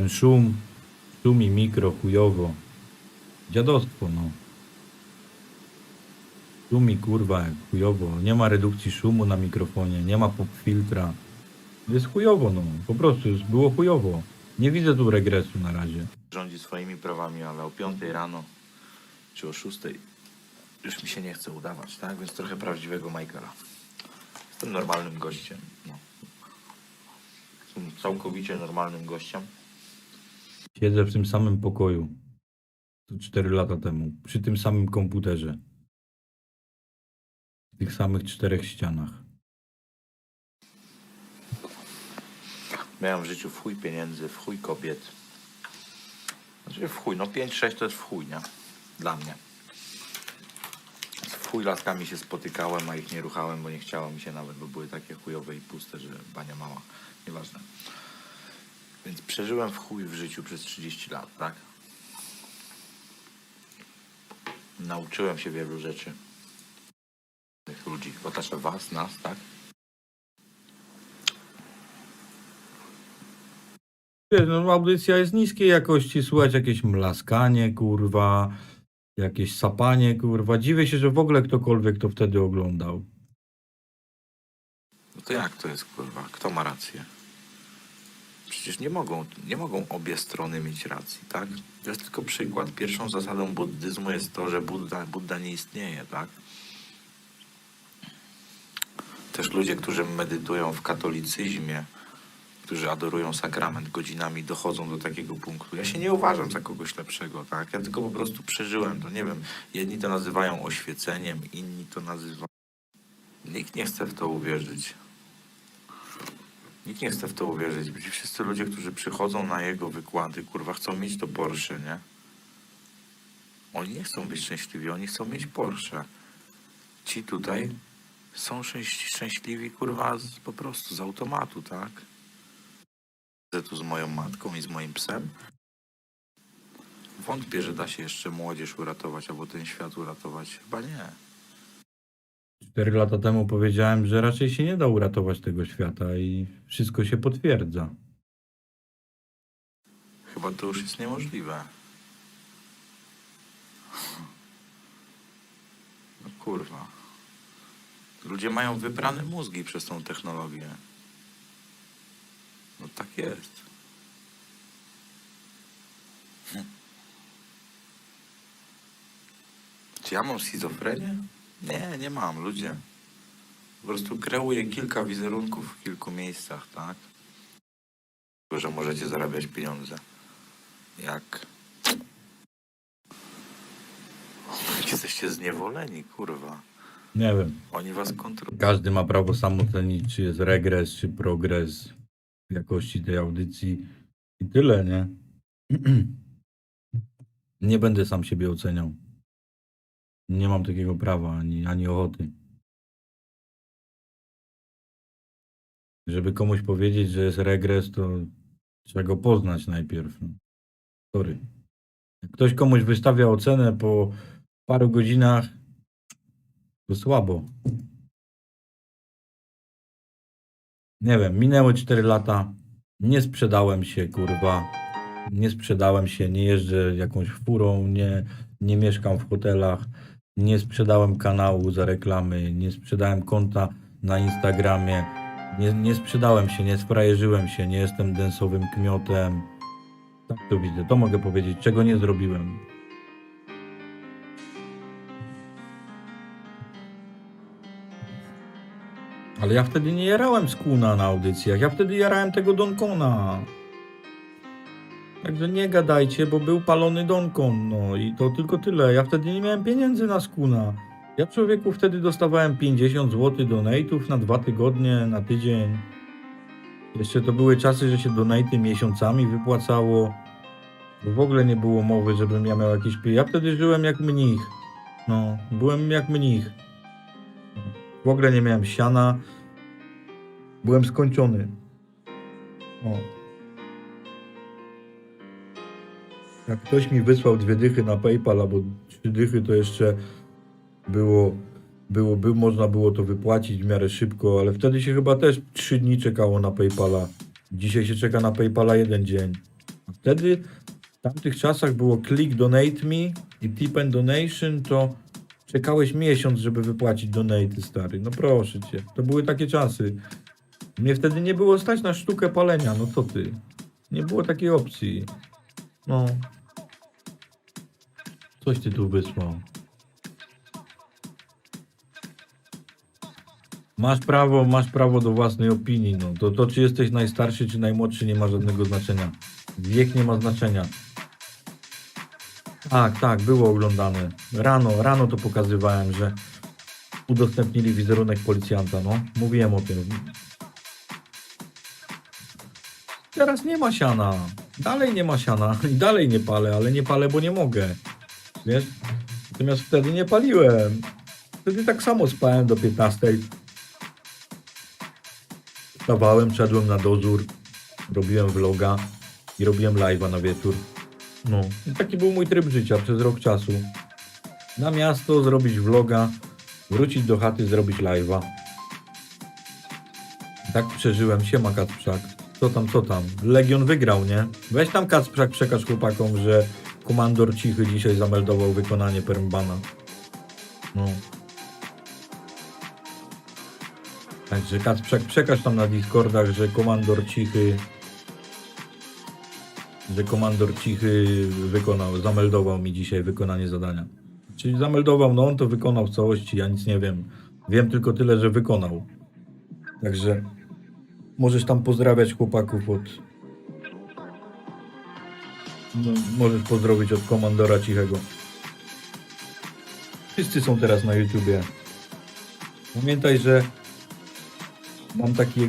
Ten szum, szum mikro chujowo. Dziadostwo, no. Szumi kurwa jak chujowo. Nie ma redukcji szumu na mikrofonie, nie ma pop filtra. Jest chujowo, no. Po prostu jest, było chujowo. Nie widzę tu regresu na razie. rządzi swoimi prawami, ale o 5 rano czy o 6 już mi się nie chce udawać, tak? Więc trochę prawdziwego Michaela. Jestem normalnym gościem. No. Jestem całkowicie normalnym gościem. Siedzę w tym samym pokoju. To 4 lata temu. Przy tym samym komputerze. W tych samych czterech ścianach. Miałem w życiu w chuj pieniędzy, w chuj kobiet. Znaczy w chuj, no 5-6 to jest w chuj, nie? Dla mnie. Z chuj laskami się spotykałem, a ich nie ruchałem, bo nie chciało mi się nawet, bo były takie chujowe i puste, że bania mała. Nieważne. Więc przeżyłem w chuj w życiu przez 30 lat, tak? Nauczyłem się wielu rzeczy. Tych ludzi, otacza was, nas, tak? Wiesz, no audycja jest niskiej jakości, słychać jakieś mlaskanie, kurwa, jakieś sapanie, kurwa. Dziwię się, że w ogóle ktokolwiek to wtedy oglądał. No to jak to jest, kurwa? Kto ma rację? Przecież nie mogą, nie mogą obie strony mieć racji, tak? To jest tylko przykład. Pierwszą zasadą buddyzmu jest to, że Budda, Budda nie istnieje, tak? Też ludzie, którzy medytują w katolicyzmie, którzy adorują sakrament godzinami, dochodzą do takiego punktu. Ja się nie uważam za kogoś lepszego, tak? Ja tylko po prostu przeżyłem to, nie wiem. Jedni to nazywają oświeceniem, inni to nazywają... Nikt nie chce w to uwierzyć. Nikt nie chce w to uwierzyć. Ci wszyscy ludzie, którzy przychodzą na jego wykłady, kurwa, chcą mieć to Porsche, nie? Oni nie chcą być szczęśliwi, oni chcą mieć Porsche. Ci tutaj są szczęś- szczęśliwi, kurwa, z, po prostu z automatu, tak? Siedzę tu z moją matką i z moim psem. Wątpię, że da się jeszcze młodzież uratować, albo ten świat uratować. Chyba nie. 4 lata temu powiedziałem, że raczej się nie da uratować tego świata i wszystko się potwierdza. Chyba to już jest niemożliwe. No kurwa. Ludzie mają wyprane mózgi przez tą technologię. No tak jest. Hm. Czy ja mam schizofrenię? Nie, nie mam, ludzie. Po prostu kreuję kilka wizerunków w kilku miejscach, tak? Tylko, że możecie zarabiać pieniądze. Jak? Jak Jesteście zniewoleni, kurwa. Nie wiem. Oni was kontrolują. Każdy ma prawo sam ocenić, czy jest regres, czy progres w jakości tej audycji. I tyle, nie? Nie będę sam siebie oceniał. Nie mam takiego prawa, ani, ani ochoty. Żeby komuś powiedzieć, że jest regres, to trzeba go poznać najpierw. Sorry. Jak ktoś komuś wystawia ocenę po paru godzinach, to słabo. Nie wiem, minęły 4 lata. Nie sprzedałem się, kurwa. Nie sprzedałem się, nie jeżdżę jakąś furą, nie, nie mieszkam w hotelach. Nie sprzedałem kanału za reklamy, nie sprzedałem konta na Instagramie. Nie, nie sprzedałem się, nie sfrajerzyłem się, nie jestem densowym kmiotem. Tak to widzę, to mogę powiedzieć, czego nie zrobiłem. Ale ja wtedy nie jarałem skuna na audycjach, ja wtedy jarałem tego Donkona. Także nie gadajcie, bo był palony Donkon, no i to tylko tyle. Ja wtedy nie miałem pieniędzy na skuna. Ja człowieku wtedy dostawałem 50 zł donate'ów na dwa tygodnie, na tydzień. Jeszcze to były czasy, że się donate'y miesiącami wypłacało. W ogóle nie było mowy, żebym ja miał jakieś. Ja wtedy żyłem jak mnich. No, byłem jak mnich. W ogóle nie miałem siana. Byłem skończony. O. Jak ktoś mi wysłał dwie dychy na PayPal albo trzy dychy, to jeszcze było, było, by, można było to wypłacić w miarę szybko, ale wtedy się chyba też trzy dni czekało na PayPala. Dzisiaj się czeka na PayPala jeden dzień. Wtedy w tamtych czasach było click donate me i tip and donation, to czekałeś miesiąc, żeby wypłacić donate, stary. No proszę cię. To były takie czasy. Mnie wtedy nie było stać na sztukę palenia, no co ty? Nie było takiej opcji. No. Coś ty tu wysłał. Masz prawo, masz prawo do własnej opinii. No. To, to czy jesteś najstarszy, czy najmłodszy, nie ma żadnego znaczenia. Wiek nie ma znaczenia. Tak, tak, było oglądane. Rano, rano to pokazywałem, że udostępnili wizerunek policjanta, no. Mówiłem o tym. Teraz nie ma siana. Dalej nie ma siana. Dalej nie palę, ale nie palę, bo nie mogę. Wiesz? Natomiast wtedy nie paliłem. Wtedy tak samo spałem do 15. Wstawałem, szedłem na dozór, robiłem vloga i robiłem live'a na wieczór. No, i taki był mój tryb życia przez rok czasu. Na miasto zrobić vloga, wrócić do chaty, zrobić live'a. Tak przeżyłem. Siema Kacprzak. Co tam, co tam? Legion wygrał, nie? Weź tam Kacprzak, przekaż chłopakom, że komandor Cichy dzisiaj zameldował wykonanie permbana. No. Także Kacprzak, przekaż tam na Discordach, że komandor Cichy że komandor Cichy wykonał, zameldował mi dzisiaj wykonanie zadania. Czyli zameldował, no on to wykonał w całości, ja nic nie wiem. Wiem tylko tyle, że wykonał. Także możesz tam pozdrawiać chłopaków od... No, możesz pozdrowić od komandora Cichego. Wszyscy są teraz na YouTubie. Pamiętaj, że mam taki